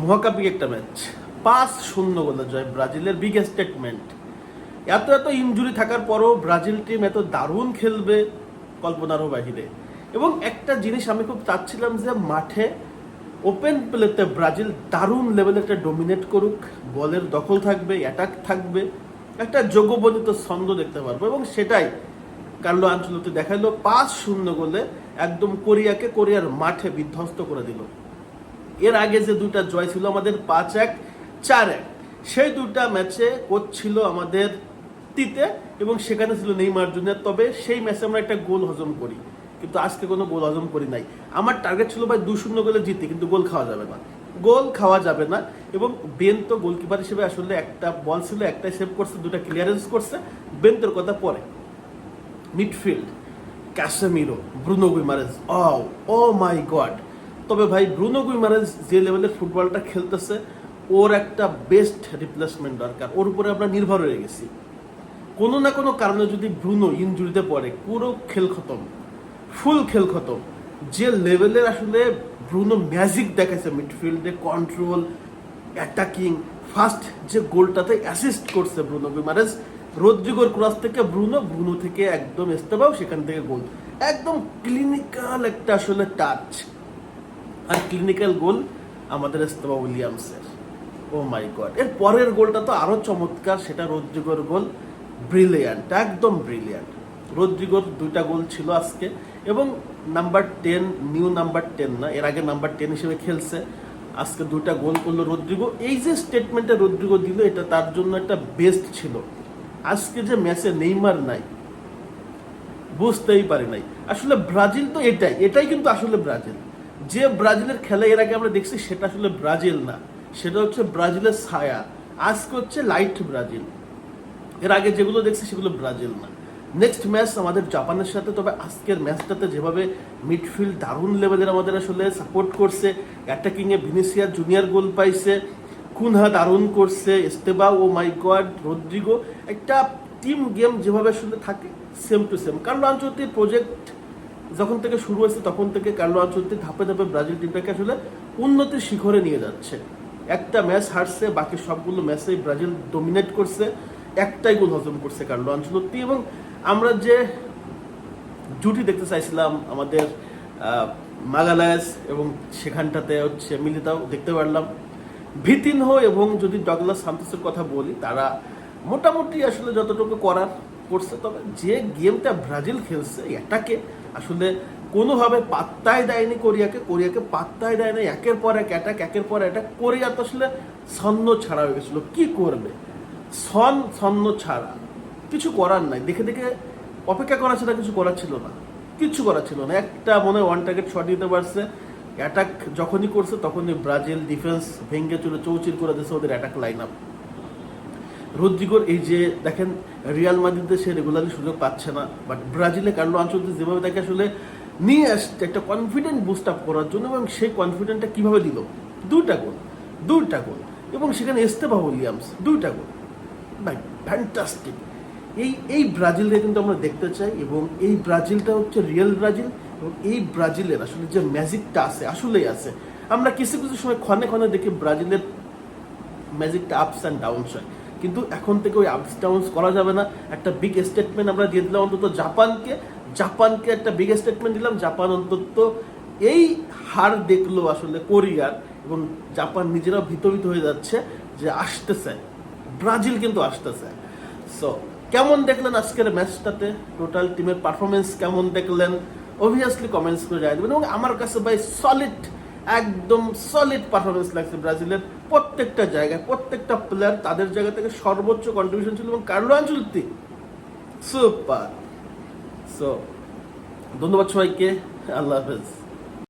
মহাকাপিক একটা ম্যাচ পাঁচ শূন্য গোলে জয় ব্রাজিলের বিগ স্টেটমেন্ট এত এত ইনজুরি থাকার পরও ব্রাজিল টিম এত দারুণ খেলবে কল্পনারও বাহিরে। এবং একটা জিনিস আমি খুব চাচ্ছিলাম যে মাঠে ওপেন প্লেতে ব্রাজিল দারুণ লেভেলে একটা ডোমিনেট করুক, বলের দখল থাকবে অ্যাটাক থাকবে, একটা যোগবনিত ছন্দ দেখতে পারব। এবং সেটাই কার্লো আঞ্চলতে দেখাইলো, পাঁচ শূন্য গোলে একদম কোরিয়াকে কোরিয়ার মাঠে বিধ্বস্ত করে দিল। এর আগে যে দুটা জয় ছিল আমাদের পাঁচ এক, চার এক। সেই দুটা ম্যাচে কোচ ছিল আমাদের তিতে এবং সেখানে ছিল নেইমার জুনিয়র। তবে সেই ম্যাচে আমরা একটা গোল হজম করি। কিন্তু আজকে কোনো গোল হজম করি নাই। আমার টার্গেট ছিল ভাই দু শূন্য গোলে জিতে, কিন্তু গোল খাওয়া যাবে না। গোল খাওয়া যাবে না এবং বেন তো গোলকিপার হিসেবে আসলে একটা বল ছিল, একটাই সেভ করছে, দুটা ক্লিয়ারেন্স করছে। বেন তোর কথা পরে। Midfield Casemiro Bruno Guimaraes oh oh my God তবে ভাই, ব্রুনো গুইমারেজ যে লেভেলের ফুটবলটা খেলতেছে, ওর একটা বেস্ট রিপ্লেসমেন্ট দরকার। ওর উপরে আমরা নির্ভর হয়ে গেছি। কোনো না কোনো কারণে যদি ব্রুনো ইনজুরিতে পড়ে, পুরো খেল খতম ফুল খেল খতম, যে লেভেলের আসলে ব্রুনো ম্যাজিক দেখাইছে মিডফিল্ডে কন্ট্রোল অ্যাটাকিং ফার্স্ট যে গোলটাতে অ্যাসিস্ট করছে ব্রুনো গুইমারেজ, রদ্রিগোর ক্রস থেকে ব্রুনো ব্রুনো থেকে একদম এস্তেবাও সেখান থেকে গোল। একদম ক্লিনিক্যাল একটা আসলে টাচ আর ক্লিনিক্যাল গোল আমাদের এস্তেবা উইলিয়ামসের। ও মাই গড এর পরের গোলটা তো আরও চমৎকার, সেটা রদ্রিগোর গোল ব্রিলিয়ান্ট একদম ব্রিলিয়ান্ট রদ্রিগোর দুইটা গোল ছিল আজকে, এবং number ten new number ten না, এর আগে নাম্বার টেন হিসেবে খেলছে, আজকে দুইটা গোল করল রদ্রিগো। এই যে স্টেটমেন্টটা রদ্রিগো দিল, এটা তার জন্য একটা বেস্ট ছিল। আজকে যে ম্যাচে নেইমার নাই, বুঝতেই পারি নাই। আসলে ব্রাজিল তো এটাই এটাই কিন্তু আসলে ব্রাজিল। যে ব্রাজিলের খেলা এর আগে আমরা দেখছি সেটা আসলে ব্রাজিল না। সেটা হচ্ছে ব্রাজিলের ছায়া। আজকে হচ্ছে লাইট ব্রাজিল। এর আগে যেগুলো দেখছি সেগুলো ব্রাজিল না। নেক্সট ম্যাচ আমাদের জাপানের সাথে, তবে আজকের ম্যাচটাতে যেভাবে মিডফিল্ড দারুণ লেভেলের আমাদের আসলে সাপোর্ট করছে অ্যাটাকিং এ ভিনিসিয়া জুনিয়র গোল পাইছে, কুনহা দারুণ করছে Estevao oh my God Rodrigo, একটা টিম গেম যেভাবে আসলে থাকে সেম টু সেম কারণ আঞ্চলিক প্রজেক্ট যখন থেকে শুরু হয়েছে, তখন থেকে কার্লো আঞ্চলিক ধাপে ধাপে ব্রাজিল টিমটাকে আসলে উন্নতির শিখরে নিয়ে যাচ্ছে। একটা ম্যাচ হারছে, বাকি সবগুলো ম্যাচেই ব্রাজিল ডোমিনেট করছে, একটাই গোল হজম করছে কার্লো আঞ্চলত্তি এবং আমরা যে জুটি দেখতে চাইছিলাম, আমাদের মাগালায়াস এবং সেখানটাতে হচ্ছে মিলিতাও দেখতে পারলাম। ভিতিনহ এবং যদি ডগলাস সান্তোসের কথা বলি, তারা মোটামুটি আসলে যতটুকু করার করছে, তবে যে গেমটা ব্রাজিল খেলছে, এটাকে আসলে কোনোভাবে পাত্তাই দেয়নি কোরিয়াকে কোরিয়াকে পাত্তাই দেয় না একের পর এক অ্যাটাক একের পর অ্যাটাক কোরিয়া তো আসলে ছন্ন ছাড়া হয়ে গেছিল। কি করবে? সন ছন্ন ছাড়া। কিছু করার নাই। দেখে দেখে অপেক্ষা করা ছাড়া কিছু করার ছিল না। কিচ্ছু করার ছিল না। একটা মনে ওয়ান টার্গেট শট দিতে পারছে। অ্যাটাক যখনই করছে তখনই ব্রাজিল ডিফেন্স ভেঙ্গে চলে চৌচির করে দিয়েছে ওদের অ্যাটাক লাইন আপ রদ্রিগোর এই যে দেখেন, রিয়াল মাদ্রিদে সে রেগুলারলি সুযোগ পাচ্ছে না বাট ব্রাজিলে কার্লো আঞ্চলিক যেভাবে তাকে আসলে নিয়ে আসছে, একটা কনফিডেন্ট বুস্ট আপ করার জন্য এবং সেই কনফিডেন্টটা কীভাবে দিল? দুইটা গোল দুইটা গোল। এবং সেখানে এস্তেবা উইলিয়ামস, দুইটা গোল। ভাই ফ্যান্টাস্টিক এই এই ব্রাজিলকে কিন্তু আমরা দেখতে চাই এবং এই ব্রাজিলটা হচ্ছে রিয়েল ব্রাজিল এবং এই ব্রাজিলের আসলে যে ম্যাজিকটা আছে, আসলেই আছে। আমরা কিছু কিছু সময় ক্ষণে ক্ষণে দেখি ব্রাজিলের ম্যাজিকটা আপস অ্যান্ড ডাউনস হয়। কিন্তু এখন থেকে ওই আপস ডাউনস করা যাবে না। একটা বিগ স্টেটমেন্ট আমরা দিয়ে দিলাম অন্তত জাপানকে। জাপানকে একটা বিগ স্টেটমেন্ট দিলাম। জাপান অন্তত এই হার দেখল আসলে কোরিয়ার এবং জাপান নিজেরাও ভীতভীত হয়ে যাচ্ছে যে আসতেছে। ব্রাজিল কিন্তু আসতেছে। সো কেমন দেখলেন আজকের ম্যাচটাতে? টোটাল টিমের পারফরমেন্স কেমন দেখলেন? অবভিয়াসলি কমেন্টস করে জানিয়ে দেবেন এবং আমার কাছে ভাই সলিড একদম সলিড পারফরমেন্স লাগছে ব্রাজিলের। প্রত্যেকটা জায়গায়, প্রত্যেকটা প্লেয়ার তাদের জায়গা থেকে সর্বোচ্চ কন্ট্রিবিউশন ছিল এবং কার্লো আঞ্চলিক সুপার সো ধন্যবাদ সবাইকে। আল্লাহ হাফেজ।